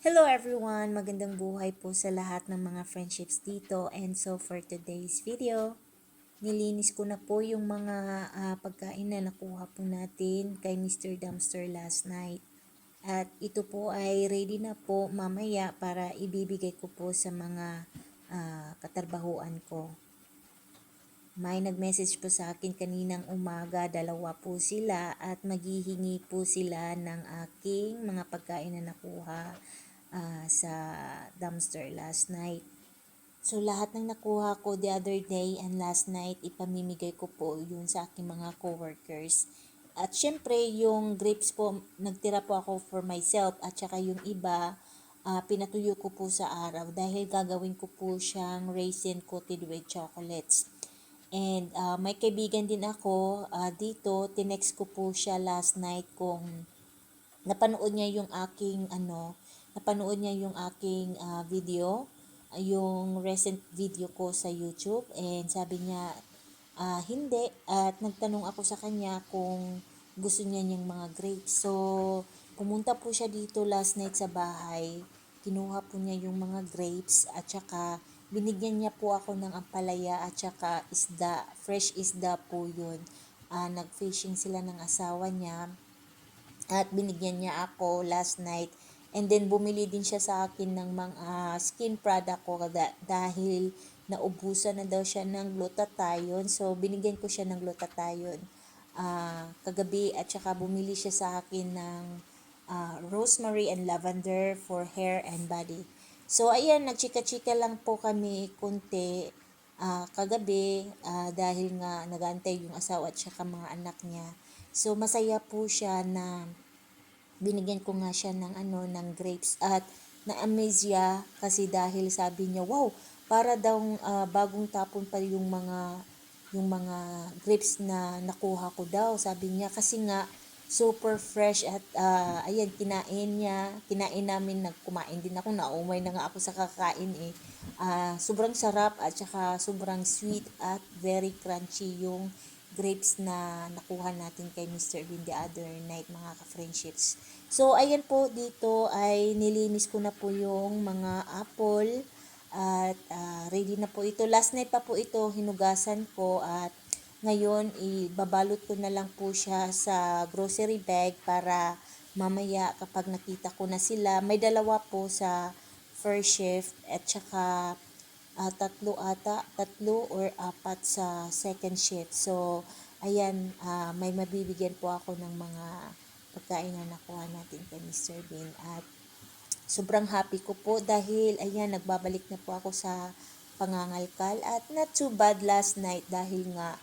Hello everyone! Magandang buhay po sa lahat ng mga friendships dito. And so for today's video, nilinis ko na po yung mga ah, pagkain na nakuha po natin kay Mr. Dumpster last night. At ito po ay ready na po mamaya para ibibigay ko po sa mga ah, katarbahuan ko. May nag-message po sa akin kaninang umaga, dalawa po sila at maghihingi po sila ng aking mga pagkain na nakuha ah, sa dumpster last night. So lahat ng nakuha ko the other day and last night, ipamimigay ko po yun sa aking mga coworkers. At syempre, yung grapes po, nagtira po ako for myself at saka yung iba, ah, pinatuyo ko po sa araw dahil gagawin ko po siyang raisin coated with chocolates. And ah, may kaibigan din ako ah, dito, tinext ko po siya last night kung napanood niya yung aking ano, napanood niya yung aking ah, video, yung recent video ko sa YouTube and sabi niya ah, hindi at nagtanong ako sa kanya kung gusto niya niyang mga grapes. So, pumunta po siya dito last night sa bahay. Kinuha po niya yung mga grapes at saka binigyan niya po ako ng ampalaya at saka isda, fresh isda po yun. Ah, nag-fishing sila ng asawa niya at binigyan niya ako last night and then bumili din siya sa akin ng mga skin product ko da- dahil naubusan na daw siya ng glutathione so binigyan ko siya ng glutathione ah kagabi. At saka bumili siya sa akin ng ah, rosemary and lavender for hair and body. So ayan nagchika-chika lang po kami kunti ah, kagabi ah, dahil nga nagantay yung asawa at saka mga anak niya. So masaya po siya na binigyan ko nga siya ng ano ng grapes. At na-amaze siya kasi dahil sabi niya wow para daw ah, bagong tapon pa yung mga yung mga grapes na nakuha ko daw sabi niya. Kasi nga super fresh at ah, ayan kinain niya. Kinain namin nagkumain din ako. Naumay na nga ako sa kakain eh. Ah, sobrang sarap at saka sobrang sweet at very crunchy yung grapes na nakuha natin kay Mr. Bean the other night mga ka-friendships. So, ayan po dito ay nilinis ko na po yung mga apple at ah, ready na po ito. Last night pa po ito hinugasan ko at ngayon ibabalot ko na lang po siya sa grocery bag para mamaya kapag nakita ko na sila, may dalawa po sa first shift at saka ah, tatlo ata, tatlo or apat sa second shift. So, ayan, ah, may mabibigyan po ako ng mga pagkain na nakuha natin kay Mr. Bean. At sobrang happy ko po dahil, ayan, nagbabalik na po ako sa pangangalkal. At not too bad last night dahil nga,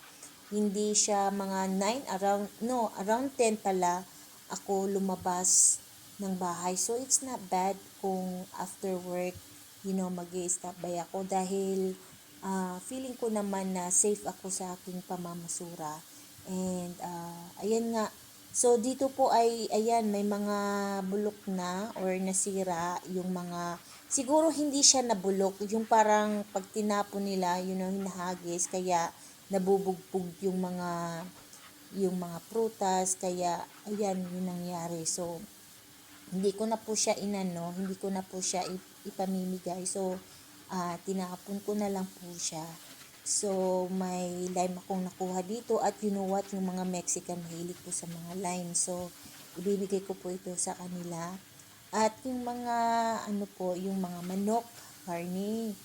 hindi siya mga 9 around, no, around 10 pala ako lumabas ng bahay. So, it's not bad kung after work, you know, mag stop by ako dahil ah, feeling ko naman na safe ako sa aking pamamasura. And, ah, ayan nga, so dito po ay, ayan, may mga bulok na or nasira yung mga, siguro hindi siya nabulok, yung parang pag tinapon nila, you know, hinahagis, kaya nabubugbog yung mga yung mga prutas, kaya ayan yung nangyari. So, hindi ko na po siya inano, hindi ko na po siya ipamimigay. So, ah tinapon ko na lang po siya. So, may lime akong nakuha dito at you know what, yung mga Mexican mahilig po sa mga lime. So, ibibigay ko po ito sa kanila. At yung mga, ano po, yung mga manok, karne,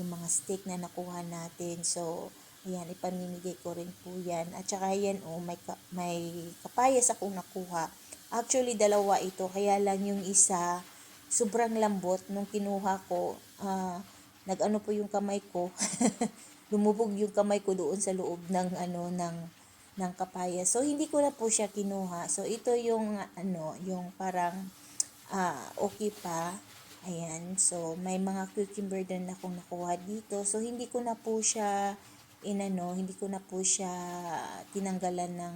yung mga steak na nakuha natin. So, ayan, ipamimigay ko rin po yan. At saka yan, oh, may, ka- may kapayas akong nakuha. Actually, dalawa ito. Kaya lang yung isa, sobrang lambot. Nung kinuha ko, ah, nag-ano po yung kamay ko. Lumubog yung kamay ko doon sa loob ng ano ng ng kapaya. So hindi ko na po siya kinuha. So ito yung ano, yung parang ah, okay pa. Ayan. So may mga cucumber din akong nakuha dito. So hindi ko na po siya inano, hindi ko na po siya tinanggalan ng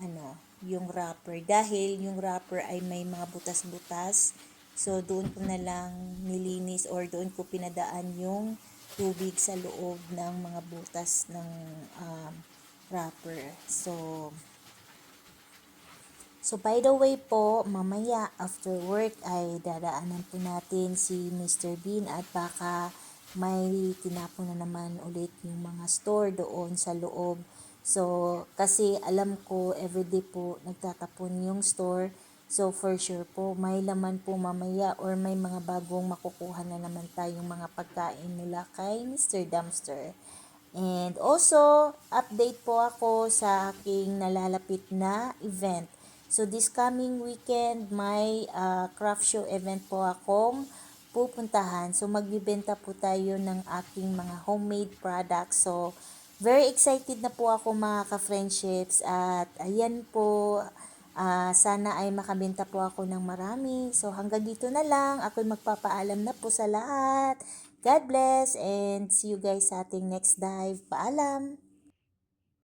ano, yung wrapper dahil yung wrapper ay may mga butas-butas. So doon ko na lang nilinis or doon ko pinadaan yung tubig sa loob ng mga butas ng um, wrapper. So So by the way po, mamaya after work ay dadaanan po natin si Mr. Bean at baka may tinapon na naman ulit yung mga store doon sa loob. So kasi alam ko everyday po nagtatapon yung store. So for sure po may laman po mamaya or may mga bagong makukuha na naman tayong mga pagkain mula kay Mr. Dumpster. And also, update po ako sa aking nalalapit na event. So this coming weekend, may ah, craft show event po akong pupuntahan. So magbibenta po tayo ng aking mga homemade products. So very excited na po ako mga ka-friendships at ayan po ah, sana ay makabenta po ako ng marami. So hanggang dito na lang. Ako'y magpapaalam na po sa lahat. God bless and see you guys sa ating next dive. Paalam!